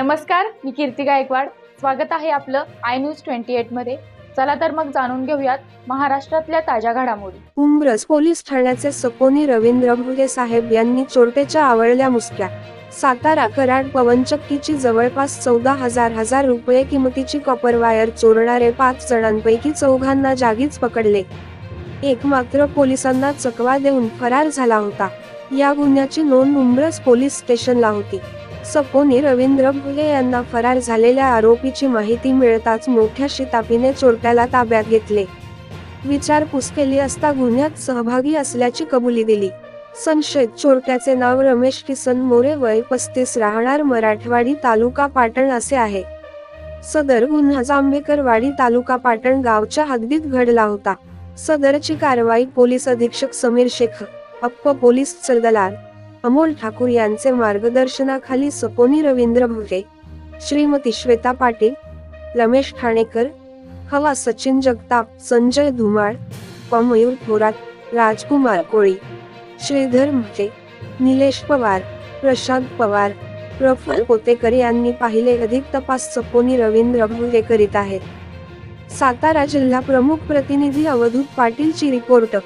नमस्कार मी कीर्ती गायकवाड. स्वागत आहे आपलं आय न्यूज ट्वेंटी एटमध्ये. चला तर मग जाणून घेऊयात महाराष्ट्रातल्या ताज्या घडामोडी. उमरस पोलीस ठाण्याचे सपोनी रवींद्र भुगे साहेब यांनी चोरट्याच्या आवळल्या मुसक्या सातारा कराड पवनचक्कीची जवळपास चौदा हजार हजार रुपये किमतीची कॉपर वायर चोरणारे पाच जणांपैकी चौघांना जागीच पकडले. एक मात्र पोलिसांना चकवा देऊन फरार झाला होता. या गुन्ह्याची नोंद उमरस पोलीस स्टेशनला होती. सपोनी रवींद्र भुले यांना फरार झालेल्या आरोपीची माहिती मिळताच मोठ्या शितापीने चोरट्याला ताब्यात घेतले. विचारपूस केली असता गुन्ह्यात सहभागी असल्याची कबुली दिली. संशयित चोरट्याचे नाव रमेश किसन मोरे वय पस्तीस राहणार मराठवाडी तालुका पाटण असे आहे. सदर गुन्हा जांभेकरवाडी तालुका पाटण गावच्या हद्दीत घडला होता. सदरची कारवाई पोलीस अधीक्षक समीर शेख अप्प पोलीस सरदलार अमोल ठाकूर यांचे मार्गदर्शनाखाली सपोनी रवींद्र भुके श्रीमती श्वेता पाटील रमेश ठाणेकर हवा सचिन जगताप संजय धुमाळ प मयूर थोरात राजकुमार कोळी श्रीधर म्हटे निलेश पवार प्रशांत पवार प्रफुल्ल पोतेकर यांनी पाहिले अधिक तपास सपोनी रवींद्र भुगे करीत आहेत. सातारा जिल्हा प्रमुख प्रतिनिधी अवधूत पाटीलची रिपोर्ट